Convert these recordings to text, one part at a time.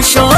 পয়সা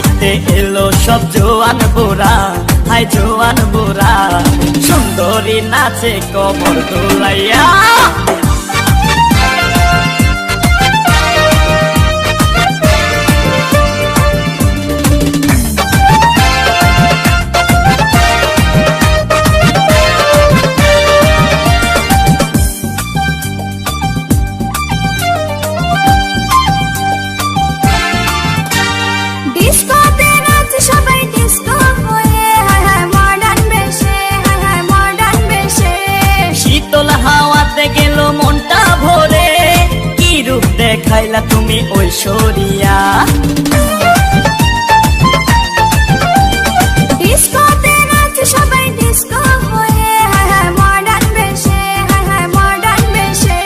দেখতে এলো সব জোয়ান বোরা হাই জোয়ান বোরা সুন্দরী নাচে কবর দোলাইয়া। তুমি ঐশ্বরিয়া ডিস্কোতে সবাই ডিস্কো হয়ে মডার্ন বেশে মডার্ন বেশে।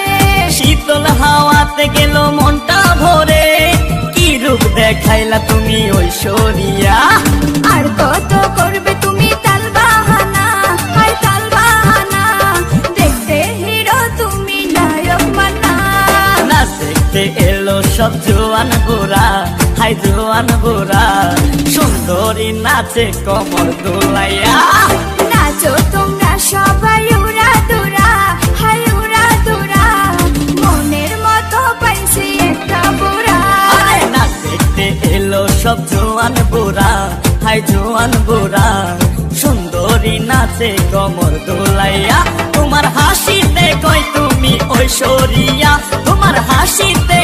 শীতল হাওয়াতে গেল মনটা ভরে কি রূপ দেখাইলা তুমি ঐশ্বরিয়া আর কত করবে এলো সব জোয়ান বুড়া হাই জোয়ান বুড়া সুন্দরী নাচে কমর দোলাইয়া। নাচো তোমরা সবাই উড়া দুরা হাই উড়া দুরা। মনের মতো পাইছি একটা আরে না দেখতে এলো সব জোয়ান বুড়া হাই জোয়ান বুড়া সুন্দরী নাচে কমর দোলাইয়া। তোমার হাসিতে কই তুমি ঐশ্বরিয়া। তোমার হাসিতে